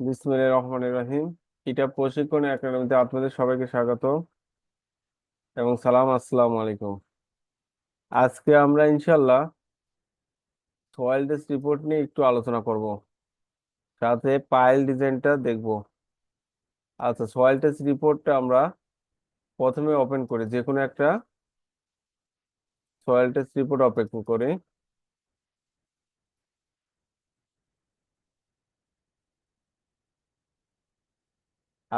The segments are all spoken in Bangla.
বিসমিল্লাহির রহমানির রহিম। কিতাব প্রশিক্ষণ একাডেমিতে আপনাদের সবাইকে স্বাগত এবং সালাম, আসসালামু আলাইকুম। আজকে আমরা ইনশাল্লাহ সয়েল টেস্ট রিপোর্ট নিয়ে একটু আলোচনা করব, সাথে পাইল ডিজাইনটা দেখব। আচ্ছা সয়েল টেস্ট রিপোর্টটা আমরা প্রথমে ওপেন করি যে কোনো একটা সয়েল টেস্ট রিপোর্ট ওপেন করি।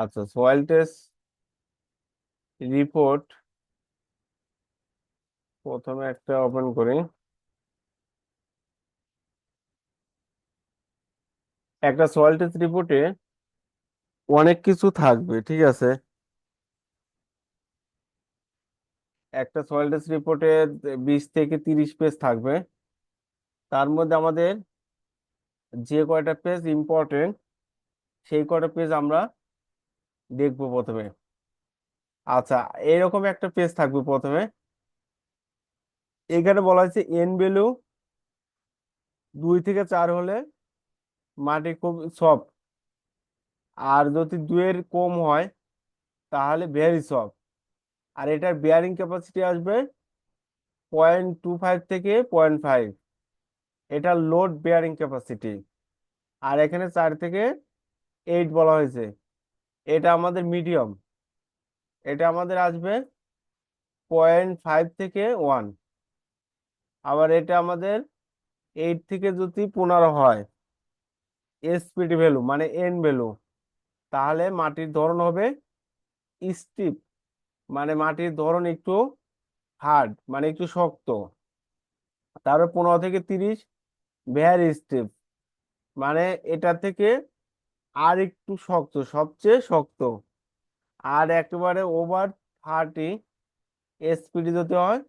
আচ্ছা সয়েল টেস্ট রিপোর্ট প্রথমে একটা ওপেন করি। একটা সয়েল টেস্ট রিপোর্টে অনেক কিছু থাকবে, ঠিক আছে? একটা সয়েল টেস্ট রিপোর্টে বিশ থেকে তিরিশ পেজ থাকবে। তার মধ্যে আমাদের যে কয়টা পেজ ইম্পর্টেন্ট সেই কয়টা পেজ আমরা দেখব প্রথমে। আচ্ছা এরকম একটা পেজ থাকবে প্রথমে। এখানে বলা হয়েছে এন ভ্যালু দুই থেকে চার হলে মাটি খুব সফট আর যদি দুয়ের কম হয়, তাহলে ভেরি সফট আর এটার বেয়ারিং ক্যাপাসিটি আসবে পয়েন্ট টু ফাইভ থেকে পয়েন্ট ফাইভ এটা লোড বেয়ারিং ক্যাপাসিটি আর এখানে চার থেকে এইট বলা হয়েছে। এটা আমাদের মিডিয়াম এটা আমাদের আসবে পয়েন্ট ফাইভ থেকে ওয়ান আবার এটা আমাদের এইট থেকে যদি পনেরো হয় এসপিডি ভ্যালু মানে এন ভ্যালু তাহলে মাটির ধরন হবে স্টিপ মানে মাটির ধরন একটু হার্ড মানে একটু শক্ত। তারপর পনেরো থেকে তিরিশ ভ্যারি স্টিপ মানে এটা থেকে আর একটু শক্ত, সবচেয়ে শক্ত। আর একেবারে ওভার থার্টি এসপিডি যদি হয়,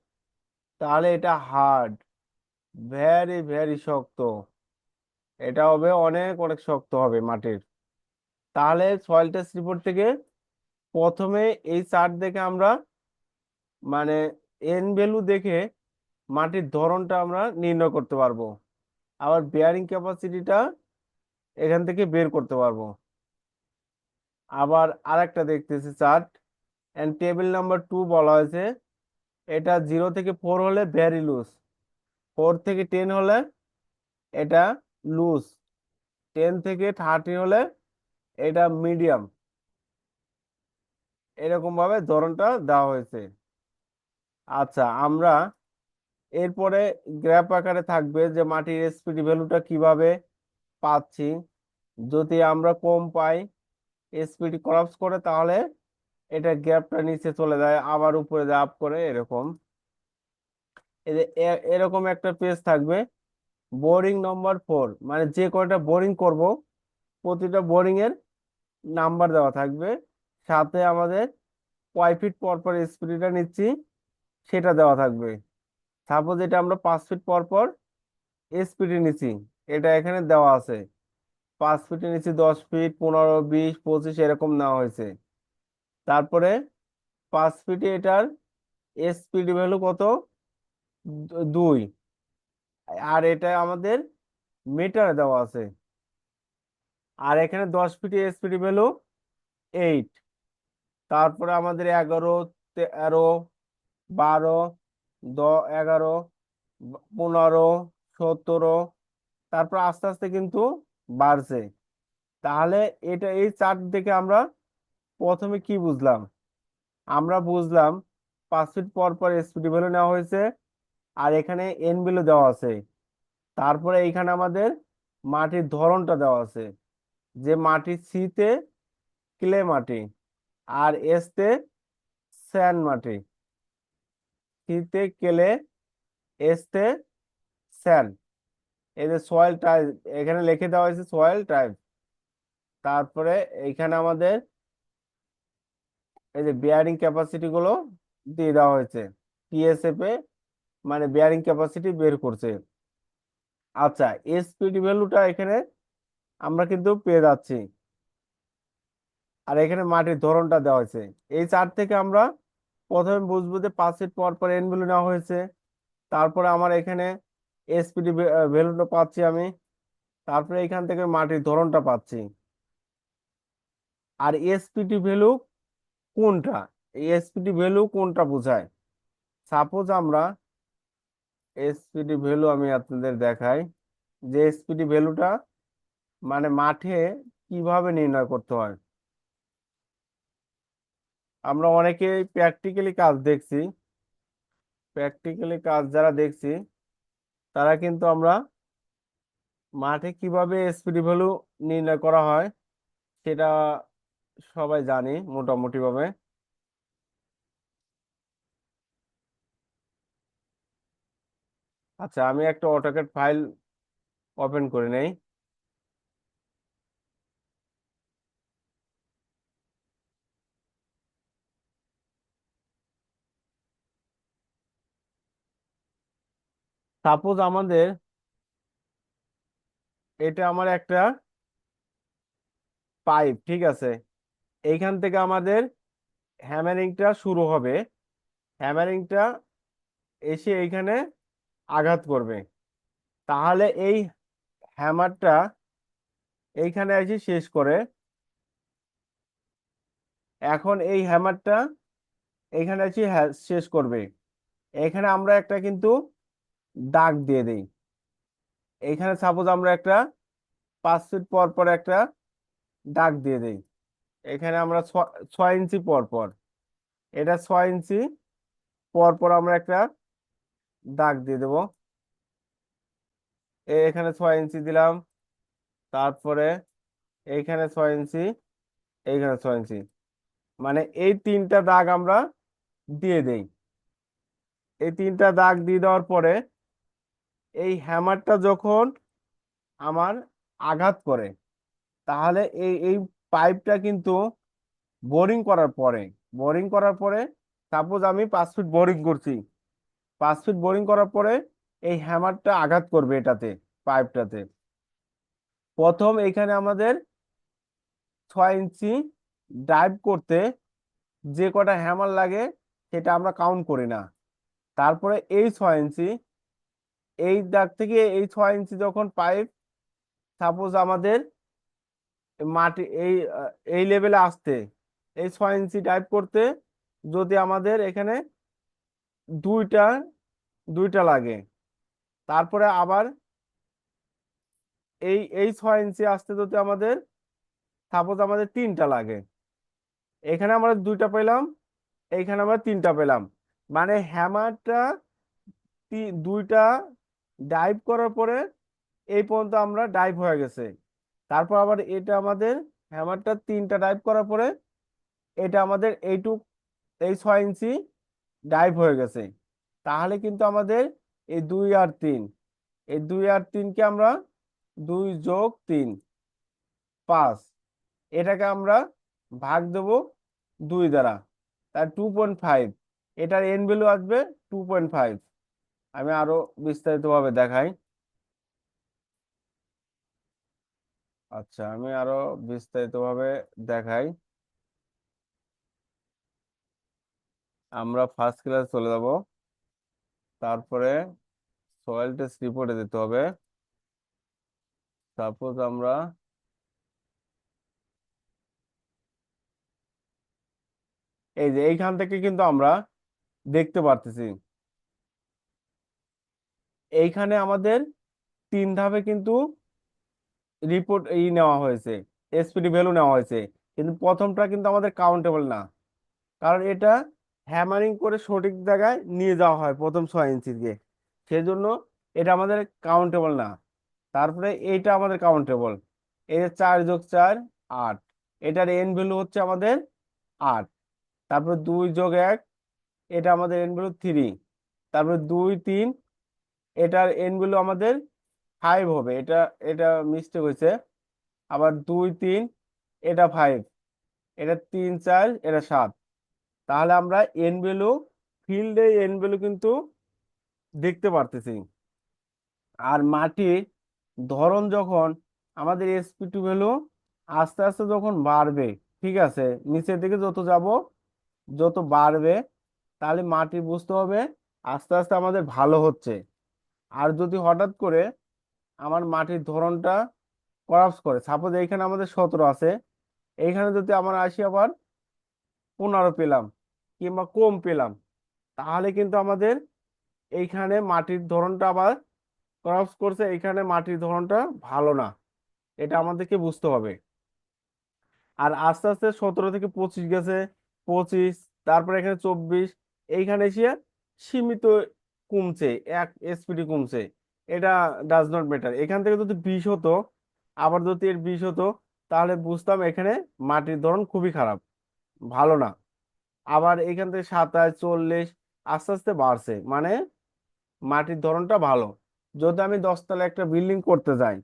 তাহলে এটা হার্ড ভ্যারি ভ্যারি শক্ত। এটা হবে অনেক অনেক শক্ত হবে মাটির। তাহলে সয়েল টেস্ট রিপোর্ট থেকে প্রথমে এই চার্ট দেখে আমরা মানে এন ভ্যালু দেখে মাটির ধরনটা আমরা নির্ণয় করতে পারব। আবার বেয়ারিং ক্যাপাসিটিটা এখান থেকে বের করতে পারব। আবার আরেকটা দেখতেছি chart and table number two বলা হয়েছে। এটা জিরো থেকে ফোর হলে ভেরি লুজ ফোর থেকে টেন হলে এটা লুজ টেন থেকে থার্টি হলে এটা মিডিয়াম এরকমভাবে ধরনটা দেওয়া হয়েছে। আচ্ছা আমরা এরপরে গ্রাফ আকারে থাকবে যে মাটির এসপিডি ভ্যালুটা কীভাবে পাচ্ছি। যদি আমরা কম পাই স্পিড কলাপস করে, তাহলে এটা গ্যাপটা নিচে চলে যায়, আবার উপরে আপ করে, এরকম। এরকম একটা পেজ থাকবে। বোরিং নম্বর ফোর মানে যে কয়টা বোরিং করব, প্রতিটা বোরিং এর নাম্বার দেওয়া থাকবে। সাথে আমাদের কয় ফিট পর পর স্পিডটা নিচ্ছি, সেটা দেওয়া থাকবে। সাপোজ এটা আমরা পাঁচ ফিট পর পর স্পিডে নিচ্ছি, এটা এখানে দেওয়া আছে। পাঁচ ফিটে নিচ্ছি দশ ফিট, পনেরো, বিশ, পঁচিশ এরকম নেওয়া হয়েছে। তারপরে পাঁচ ফিটে এটার স্পিড ভ্যালু কত? দুই আর এটা আমাদের মিটারে দেওয়া আছে। আর এখানে দশ ফিটে স্পিড ভ্যালু এইট তারপরে আমাদের এগারো, তেরো, বারো, দ, এগারো, পনেরো, সতেরো। তারপর আস্তে আস্তে কিন্তু বাড়ছে। তাহলে এটা, এই চার্ট দেখে আমরা প্রথমে কি বুঝলাম? আমরা বুঝলাম পাঁচ ফিট পর পর স্পিড ভ্যালু নেওয়া হয়েছে আর এখানে এন ভ্যালু দেওয়া আছে। তারপরে এইখানে আমাদের মাটির ধরনটা দেওয়া আছে, যে মাটি সিতে ক্লে মাটি আর এসতে স্যান্ড মাটি। সিতে ক্লে এসতে স্যান্ড এই যে সয়েল টাইপ এখানে লিখে দেওয়া হয়েছে সয়েল টাইপ তারপরে এইখানে আমাদের এই যে বিয়ারিং ক্যাপাসিটি গুলো দিয়ে দেওয়া হয়েছে। টিএসএফ এ মানে বিয়ারিং ক্যাপাসিটি বের করছে। আচ্ছা এসপিডি ভ্যালুটা এখানে আমরা কিন্তু পেয়ে যাচ্ছি। আর এখানে মাটির ধরনটা দেওয়া হয়েছে। এই চার্ট থেকে আমরা প্রথমে বুঝব যে পাঁচ ফিট পর পর এন ভ্যালু নেওয়া হয়েছে। তারপরে আমার এখানে এসপিডি ভ্যালুটা পাচ্ছি আমি। তারপরে এখান থেকে মাটির ধরনটা পাচ্ছি। আর এসপিটি ভ্যালু কোনটা? এসপিটি ভ্যালু কোনটা বোঝায়? সাপোজ আমরা এসপিটি ভ্যালু আমি আপনাদের দেখাই। যে এসপিটি ভ্যালুটা মানে মাঠে কীভাবে নির্ণয় করতে হয়? আমরা অনেকেই প্র্যাকটিক্যালি কাজ দেখছি। প্র্যাকটিক্যালি কাজ যারা দেখছি তারা কিন্তু আমরা মাঠে কীভাবে এসপিডি ভ্যালু নির্ণয় করা হয় সেটা সবাই জানি মোটামুটিভাবে। আচ্ছা আমি একটা অটোক্যাড ফাইল ওপেন করে নেই। সাপোজ আমাদের এটা আমার একটা পাইপ, ঠিক আছে? এইখান থেকে আমাদের হ্যামারিংটা শুরু হবে। হ্যামারিংটা এসে এইখানে আঘাত করবে। তাহলে এই হ্যামারটা এইখানে এসে শেষ করে। এখন এই হ্যামারটা এইখানে এসে হ্যা- শেষ করবে। এখানে আমরা একটা কিন্তু দাগ দিয়ে দেই। এইখানে সাপোজ আমরা একটা পাঁচ ফিট পর পর একটা দাগ দিয়ে দিই। এখানে আমরা ছয় ইঞ্চি পর পর, এটা ছয় ইঞ্চি পর পর আমরা একটা দাগ দিয়ে দেবো। এখানে ছয় ইঞ্চি দিলাম, তারপরে এইখানে ছয় ইঞ্চি, এইখানে ছয় ইঞ্চি। মানে এই তিনটা দাগ আমরা দিয়ে দেই। এই তিনটা দাগ দিয়ে দেওয়ার পরে এই হ্যামারটা যখন আমার আঘাত করে, তাহলে এই এই পাইপটা কিন্তু বোরিং করার পরে বোরিং করার পরে সাপোজ আমি পাঁচ ফিট বোরিং করছি, পাঁচ ফিট বোরিং করার পরে এই হ্যামারটা আঘাত করবে এটাতে পাইপটাতে প্রথম এখানে আমাদের ছয় ইঞ্চি ডাইভ করতে যে কটা হ্যামার লাগে, সেটা আমরা কাউন্ট করি না। তারপরে এই ছয় ইঞ্চি এই দাগ থেকে এই ছয় ইঞ্চি যখন পাইপ সাপোজ আমাদের মাটি, এই এই লেভেলে আসতে, এই ছয় ইঞ্চি ডাইভ করতে যদি আমাদের এখানে দুইটা দুইটা লাগে, তারপরে আবার এই এই ছয় ইঞ্চি আসতে যদি আমাদের সাপোজ আমাদের তিনটা লাগে, এখানে আমরা দুইটা পেলাম এইখানে আমরা তিনটা পেলাম মানে হ্যামারটা দুইটা ডাইভ করার পরে এই পর্যন্ত আমরা ডাইভ হয়ে গেছে। তারপর আবার এটা আমাদের হ্যামারটা তিনটা ডাইভ করার পরে এটা আমাদের এইটুক, এই ছয় ইঞ্চি ডাইভ হয়ে গেছে। তাহলে কিন্তু আমাদের এই দুই আর তিন, এই দুই আর তিনকে আমরা দুই যোগ তিন, পাঁচ, এটাকে আমরা ভাগ দেব দুই দ্বারা। তার টু পয়েন্ট ফাইভ এটার এন ভ্যালু আসবে টু পয়েন্ট ফাইভ আমি আরও বিস্তারিতভাবে দেখাই। আচ্ছা আমি আরও বিস্তারিতভাবে দেখাই। আমরা ফার্স্ট ক্লাস চলে যাব। তারপরে সয়েল টেস্ট রিপোর্টে দিতে হবে। সাপোজ আমরা এই যে এইখান থেকে কিন্তু আমরা দেখতে পারতেছি। এইখানে আমাদের তিন ধাপে কিন্তু রিপোর্ট ই নেওয়া হয়েছে এসপিডি ভ্যালু নেওয়া হয়েছে। কিন্তু প্রথমটা কিন্তু আমাদের কাউন্টেবল না। কারণ এটা হ্যামারিং করে সঠিক জায়গায় নিয়ে যাওয়া হয় প্রথম ছয় ইঞ্চিকে সেজন্য এটা আমাদের কাউন্টেবল না। তারপরে এইটা আমাদের কাউন্টেবল এই যে চার যোগ চার, আট। এটার এন ভ্যালু হচ্ছে আমাদের আট। তারপরে দুই যোগ এক, এটা আমাদের এন ভ্যালু থ্রি তারপরে দুই, তিন এটার এন ভ্যালু আমাদের ফাইভ হবে। এটা এটা মিস্টেক হয়েছে। আবার দুই, তিন, এটা ফাইভ এটা তিন, চার, এটা সাত। তাহলে আমরা এন ভ্যালু ফিল্ডে এন ভ্যালু কিন্তু দেখতে পারতেছি। আর মাটির ধরন যখন আমাদের এসপি টু ভ্যালু আস্তে আস্তে যখন বাড়বে, ঠিক আছে, নিচের দিকে যত যাব, যত বাড়বে, তাহলে মাটি বুঝতে হবে, আস্তে আস্তে আমাদের ভালো হচ্ছে। আর যদি হঠাৎ করে আমার মাটির ধরনটা কলাপস করে সাপোজ এইখানে আমাদের সতেরো আছে, এইখানে যদি আমরা আসি আবার পনেরো পেলাম কিংবা কম পেলাম, তাহলে কিন্তু আমাদের এইখানে মাটির ধরনটা আবার ক্রস করছে, এইখানে মাটির ধরনটা ভালো না। এটা আমাদেরকে বুঝতে হবে। আর আস্তে আস্তে সতেরো থেকে পঁচিশ গেছে, পঁচিশ, তারপরে এখানে চব্বিশ, এইখানে এসে সীমিত কমছে, এক এসপিডি কমছে, এটা ডাজ নট ম্যাটার এখান থেকে যদি বিষ হতো, আবার যদি এর বিষ হতো, তাহলে বুঝতাম এখানে মাটির ধরন খুবই খারাপ, ভালো না। আবার এখান থেকে সাতাশ, চল্লিশ, আস্তে আস্তে বাড়ছে মানে মাটির ধরনটা ভালো। যদি আমি দশতলা একটা বিল্ডিং করতে যাই,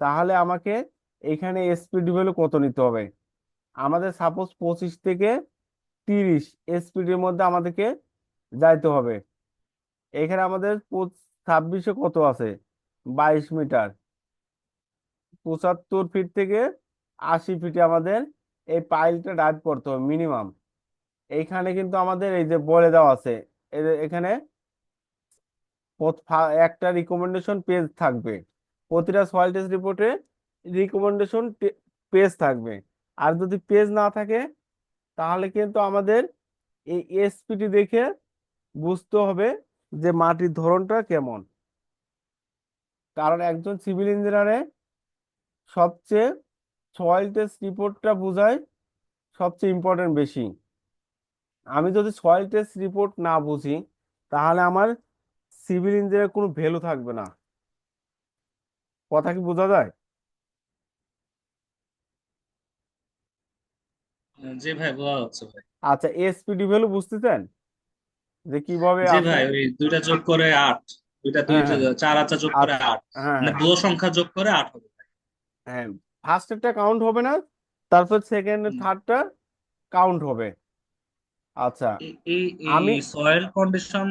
তাহলে আমাকে এখানে এসপিডি ভ্যালু কত নিতে হবে? আমাদের সাপোজ পঁচিশ থেকে তিরিশ এসপিডির মধ্যে আমাদেরকে যাইতে হবে। এখানে আমাদের ছাব্বিশে কত আছে? বাইশ মিটার। পঁচাত্তর ফিট থেকে আশি ফিটে আমাদের এই পাইলটা ডাইভ করতে হবে মিনিমাম এইখানে কিন্তু আমাদের এই যে বলে দেওয়া আছে এখানে একটা রিকমেন্ডেশন পেজ থাকবে। প্রতিটা সয়েল টেস্ট রিপোর্টে রিকমেন্ডেশন পেজ থাকবে। আর যদি পেজ না থাকে, তাহলে কিন্তু আমাদের এই এসপিটি দেখে বুঝতে হবে যে মাটির ধরনটা কেমন? কারণ একজন সিভিল ইঞ্জিনিয়ারে সবচেয়ে সয়েল টেস্ট রিপোর্টটা বোঝায় সবচেয়ে ইম্পর্টেন্ট বেশি। আমি যদি সয়েল টেস্ট রিপোর্ট না বুঝি তাহলে আমার সিভিল ইঞ্জিনিয়ারের কোনো ভ্যালু থাকবে না। কথা কি বোঝা যায়? জি ভাই বোঝা যাচ্ছে ভাই। আচ্ছা এসপিডি ভ্যালু বুঝতেছেন যে কীভাবে জি ভাই ওই দুইটা যোগ করে আট দুইটা দুই হ্যাঁ। চার আচ্ছা যোগ করে আট হ্যাঁ। মানে পুরো সংখ্যা যোগ করে আট হবে হ্যাঁ ফার্স্টেরটা কাউন্ট হবে না তারপর সেকেন্ড থার্ডটা কাউন্ট হবে। আচ্ছা এই আমি সয়েল কন্ডিশন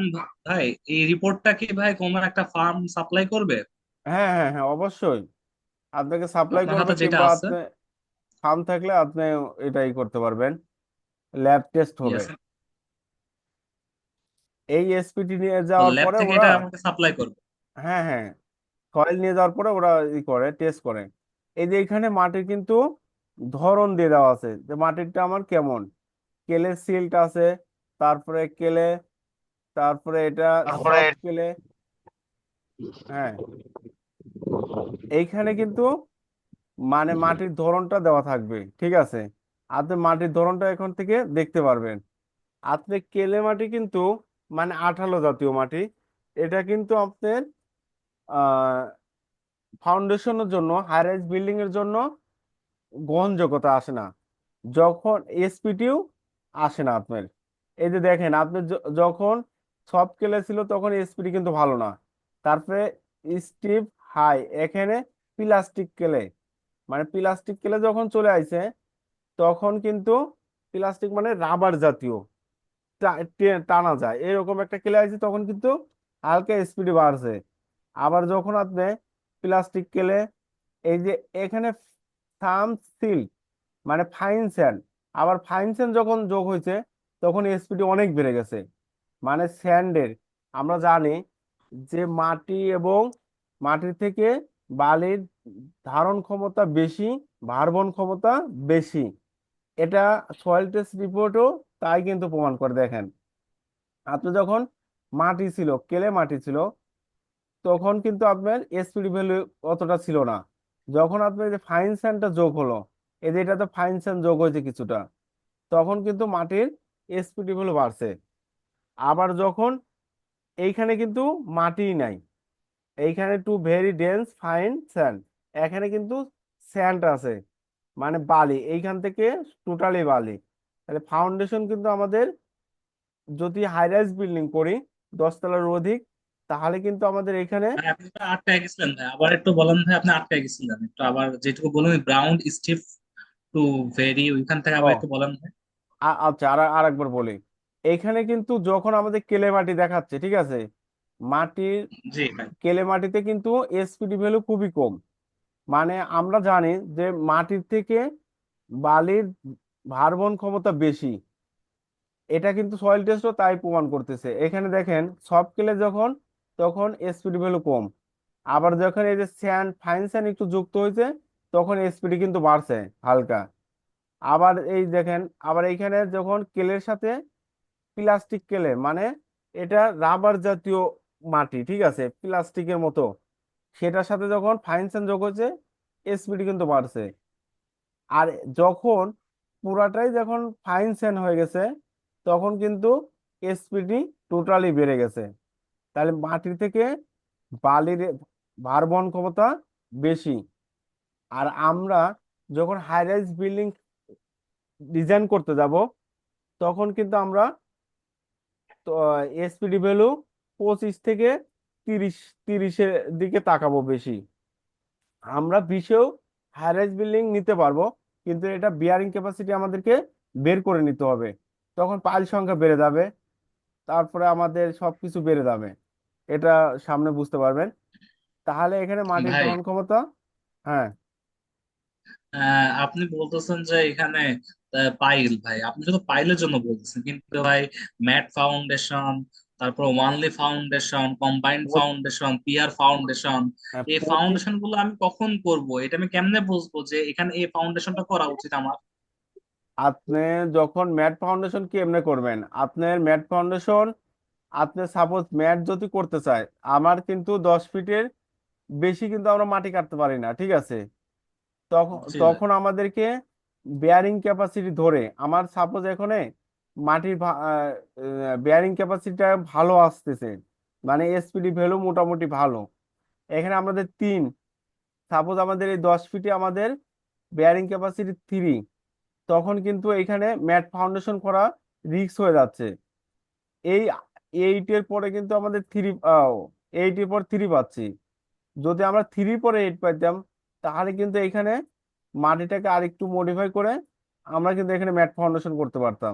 ভাই এই রিপোর্টটা কি ভাই কোনো একটা ফার্ম সাপ্লাই করবে? হ্যাঁ হ্যাঁ হ্যাঁ অবশ্যই। আপনাকে সাপ্লাই আপনার করবে হাতে যেটা কিংবা আছে। আপনি ফার্ম থাকলে আপনি এটাই করতে পারবেন। ল্যাব টেস্ট হবে। ইয়েস এই এসপিটি নিয়ে যাওয়ার ল্যাব পরে থেকে ওরা এটা আমাকে সাপ্লাই করবে। হ্যাঁ হ্যাঁ। সয়েল নিয়ে যাওয়ার পরে ওরা ই করে টেস্ট করে। এই যে এখানে মাটির কিন্তু ধরন দিয়ে দেওয়া আছে যে মাটিরটা আমার কেমন? কেলে সিল্ট আছে তারপরে কেলে তারপরে এটা কেলে। হ্যাঁ। এইখানে কিন্তু মানে মাটির ধরনটা দেওয়া থাকবে ঠিক আছে? আপনি মাটির ধরনটা এখন থেকে দেখতে পারবেন। আপনি কেলে মাটি কিন্তু মানে আঠালো জাতীয় মাটি। এটা কিন্তু আপনার ফাউন্ডেশনের জন্য হাই রাইজ বিল্ডিং এর জন্য গ্রহণযোগ্যতা আসে না। যখন এসপিটিও আসে না আপনার। এই যে দেখেন আপনি যখন সব কেলে ছিল, তখন এসপিটি কিন্তু ভালো না। তারপরে স্টিভ হাই এখানে প্লাস্টিক কেলে মানে প্লাস্টিক কেলে যখন চলে আসে তখন কিন্তু প্লাস্টিক মানে রাবার জাতীয়। টানা যায়। এরকম একটা কেলে আছে, তখন কিন্তু হালকা স্পিডে বাড়ছে। আবার যখন আপনি প্লাস্টিক কেলে এই যে এখানে সাম সিল্ক মানে ফাইন স্যান্ড আবার ফাইন স্যান্ড যখন যোগ হয়েছে, তখন স্পিড অনেক বেড়ে গেছে। মানে স্যান্ডের আমরা জানি যে মাটি এবং মাটি থেকে বালির ধারণ ক্ষমতা বেশি, ভারবহন ক্ষমতা বেশি। এটা সয়েল টেস্ট রিপোর্টও তাই কিন্তু প্রমাণ করে, দেখেন। আপনি যখন মাটি ছিল, কেলে মাটি ছিল, তখন কিন্তু আপনার এসপিডি ভ্যালু অতটা ছিল না। যখন আপনার যে ফাইন স্যান্ডটা যোগ হলো, এই যে এটাতে ফাইন স্যান্ড যোগ হয়েছে কিছুটা, তখন কিন্তু মাটির এসপিডি ভ্যালু বাড়ছে। আবার যখন এইখানে কিন্তু মাটিই নাই, এইখানে too very dense fine sand এখানে কিন্তু স্যান্ড আছে মানে বালি, এইখান থেকে টোটালি বালি। তাহলে ফাউন্ডেশন কিন্তু আমাদের যদি হাই রাইজ বিল্ডিং করি দশতলার অধিক তাহলে কিন্তু আমাদের এখানে ভাই আপনি তো আটকায় গেছিলেন ভাই। আবার একটু বলেন ভাই আপনি আটকায় গেছিলেন। একটু আবার যেটুকু বলুন গ্রাউন্ড স্টিফ টু ভেরি ওইখান থেকে আবার একটু বলেন ভাই। আচ্ছা আর আরেকবার বলি। এইখানে কিন্তু যখন আমাদের কেলে মাটি দেখাচ্ছে ঠিক আছে? মাটির জি ভাই। কেলে মাটিতে কিন্তু এসপিডি ভ্যালু খুবই কম। মানে আমরা জানি যে মাটির থেকে বালির ভারবহন ক্ষমতা বেশি। এটা কিন্তু সয়েল টেস্টও তাই প্রমাণ করতেছে। এখানে দেখেন সফট কেলে যখন, তখন এসপিডি ভ্যালু কম। আবার যখন এই যে স্যান্ড ফাইন স্যান্ড একটু যুক্ত হয়েছে, তখন এসপিডি কিন্তু বাড়ছে হালকা। আবার এই দেখেন, আবার এইখানে যখন কেলের সাথে প্লাস্টিক কেলে মানে এটা রাবার জাতীয় মাটি, ঠিক আছে প্লাস্টিকের মতো, সেটার সাথে যখন ফাইন স্যান্ড যোগ হয়েছে এসপিডি কিন্তু বাড়ছে। আর যখন পুরাটাই যখন ফাইন স্যান্ড হয়ে গেছে, তখন কিন্তু এসপিডি টোটালি বেড়ে গেছে। তাহলে মাটি থেকে বালির ভার বহন ক্ষমতা বেশি। আর আমরা যখন হাই রাইজ বিল্ডিং ডিজাইন করতে যাব, তখন কিন্তু আমরা এসপিডি ভ্যালু পঁচিশ থেকে তিরিশ, তিরিশের দিকে তাকাবো বেশি। আমরা বিশেও হাই রাইজ বিল্ডিং নিতে পারব। কিন্তু এটা বিয়ারিং ক্যাপাসিটি আমাদেরকে বের করে নিতে হবে। তখন পাইল সংখ্যা বেড়ে যাবে তারপরে আমাদের সবকিছু বেড়ে যাবে। এটা সামনে বুঝতে পারবেন। তাহলে এখানে মাটির ভাই ক্ষমতা হ্যাঁ। আপনি বলতেছেন যে এখানে পাইল ভাই। আপনি শুধু পাইলের জন্য বলতেছেন কিন্তু ভাই ম্যাট ফাউন্ডেশন তারপর only foundation combined foundation pier foundation এই ফাউন্ডেশনগুলো আমি কখন করব? এটা আমি কেমনে বুঝব যে এখানে এই ফাউন্ডেশনটা করা উচিত আমার? আপনি যখন ম্যাট ফাউন্ডেশন কি এমনি করবেন? আপনার ম্যাট ফাউন্ডেশন আপনি সাপোজ ম্যাট যদি করতে চায় আমার কিন্তু দশ ফিটের বেশি কিন্তু আমরা মাটি কাটতে পারি না ঠিক আছে? তখন তখন আমাদেরকে বেয়ারিং ক্যাপাসিটি ধরে আমার সাপোজ এখানে মাটির বেয়ারিং ক্যাপাসিটিটা ভালো আসতেছে। মানে এসপিডি ভ্যালু মোটামুটি ভালো। এখানে আমাদের তিন। সাপোজ আমাদের এই দশ ফিটে আমাদের বেয়ারিং ক্যাপাসিটি থ্রি তখন কিন্তু এখানে ম্যাট ফাউন্ডেশন করা রিস্ক হয়ে যাচ্ছে। এই এইটের পরে কিন্তু আমাদের থ্রি এইটের পর থ্রি পাচ্ছি। যদি আমরা থ্রি পরে এইট পাইতাম, তাহলে কিন্তু এখানে মাটিটাকে আরেকটু মডিফাই করে আমরা কিন্তু এখানে ম্যাট ফাউন্ডেশন করতে পারতাম।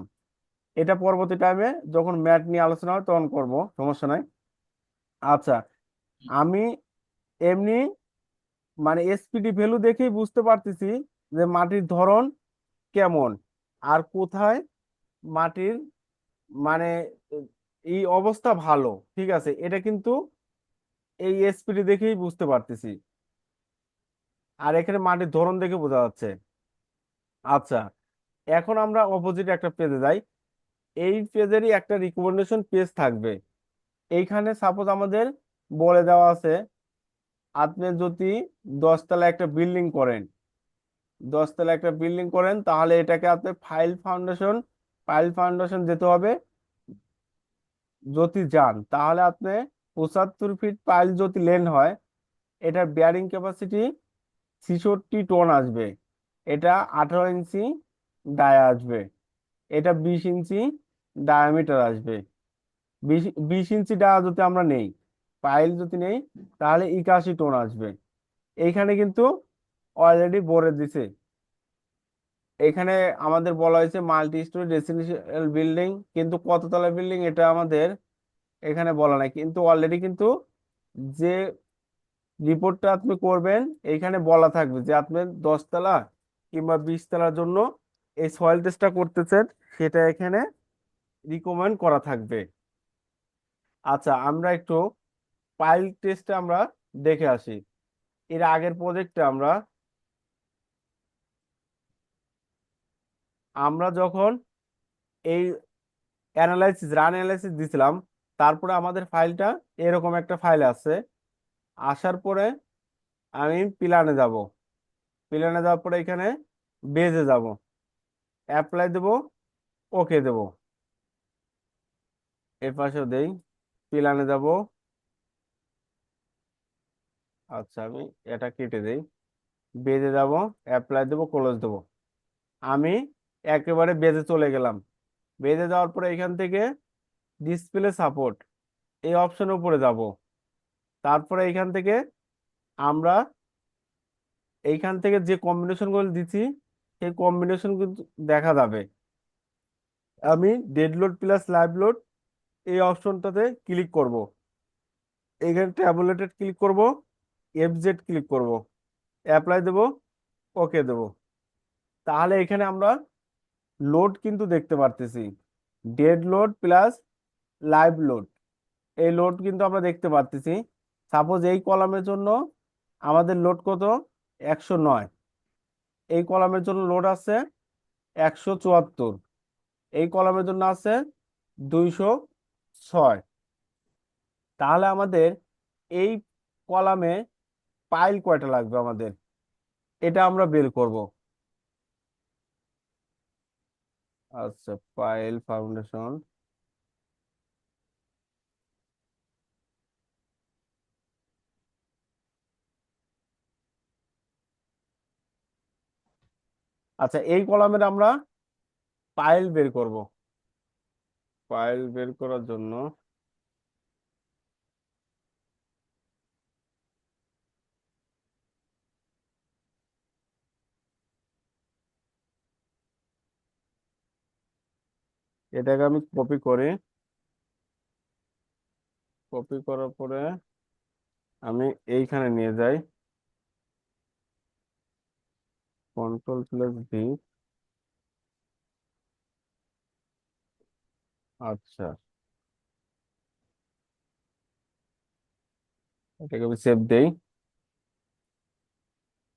এটা পরবর্তী টাইমে যখন ম্যাট নিয়ে আলোচনা হয় তখন করব, সমস্যা নাই। আচ্ছা আমি এমনি মানে এসপিডি ভ্যালু দেখেই বুঝতে পারতেছি যে মাটির ধরন কেমন আর কোথায় মাটির মানে এই অবস্থা ভালো, ঠিক আছে? এটা কিন্তু এই এসপিডি দেখেই বুঝতে পারতেছি। আর এখানে মাটির ধরন দেখে বোঝা যাচ্ছে। আচ্ছা এখন আমরা অপোজিট একটা পেজে যাই। এই পেজেরই একটা রিকমেন্ডেশন পেজ থাকবে। এইখানে সাপোজ আমাদের বলে দেওয়া আছে, আপনি যদি দশতলা একটা বিল্ডিং করেন দশতলা একটা বিল্ডিং করেন, তাহলে এটাকে আপনি ফাইল ফাউন্ডেশন ফাইল ফাউন্ডেশন যেতে হবে। যদি যান, তাহলে আপনি পঁচাত্তর ফিট পাইল যদি লেন হয়, এটার বেয়ারিং ক্যাপাসিটি ছিষট্টি টন আসবে। এটা আঠারো ইঞ্চি ডায়া আসবে। এটা বিশ ইঞ্চি ডায়ামিটার আসবে। বিশ বিশ ইঞ্চি ডায়া যদি আমরা নেই, পাইল যদি নেই, তাহলে একাশি টোন আসবে। এইখানে কিন্তু অলরেডি বলে দিছে। এখানে আমাদের বলা হয়েছে মাল্টি স্টোরি রেসিডেন্সিয়াল বিল্ডিং কিন্তু কততলা বিল্ডিং এটা আমাদের এখানে বলা নাই। কিন্তু অলরেডি কিন্তু যে রিপোর্টটা আপনি করবেন এইখানে বলা থাকবে যে আপনি দশতলা কিংবা বিশ তলার জন্য এই সয়েল টেস্টটা করতেছেন, সেটা এখানে রিকমেন্ড করা থাকবে। আচ্ছা আমরা একটু পাইল টেস্টটা আমরা দেখে আসি। এর আগের প্রজেক্টে আমরা আমরা যখন এই অ্যানালাইসিস রান অ্যানালাইসিস দিছিলাম, তারপরে আমাদের ফাইলটা এরকম একটা ফাইল আছে। আসার পরে আমি প্ল্যানে যাব। প্ল্যানে যাওয়ার পরে এখানে বেজে যাব। অ্যাপ্লাই দেব ওকে দেব। এর পাশেও দেই, পিলানে যাব। আচ্ছা আমি এটা কেটে দেই। বেজে যাব অ্যাপ্লাই দেব ক্লোজ দেব। আমি একেবারে বেজে চলে গেলাম। বেজে যাওয়ার পরে এখান থেকে ডিসপ্লে সাপোর্ট এই অপশনের উপরে যাব। তারপরে এখান থেকে আমরা এইখান থেকে যে কম্বিনেশনগুলো দিচ্ছি, সেই কম্বিনেশন কিন্তু দেখা যাবে। আমি dead load plus live load এই অপশনটাতে ক্লিক করব। এখানে ট্যাবুলেটেড ক্লিক করব এফজেড ক্লিক করব অ্যাপ্লাই দেব ওকে দেব। তাহলে এখানে আমরা লোড কিন্তু দেখতে পারতেছি। Dead load plus live load এই লোড কিন্তু আমরা দেখতে পারতেছি। সাপোজ এই কলামের জন্য আমাদের লোড কত? একশো নয়। এই কলামের জন্য লোড আছে একশো চুয়াত্তর। এই কলামের জন্য আছে দুইশো ছয়। তাহলে আমাদের এই কলামে পাইল কয়টা লাগবে আমাদের? এটা আমরা বের করব। আচ্ছা পাইল ফাউন্ডেশন আচ্ছা এই কলামের আমরা পাইল বের করব। পাইল বের করার জন্য এটাকে আমি কপি করি। কপি করার পরে আমি এইখানে নিয়ে যাই। কন্ট্রোল প্লাস ভি আচ্ছা। এটাকে আমি সেভ দেই।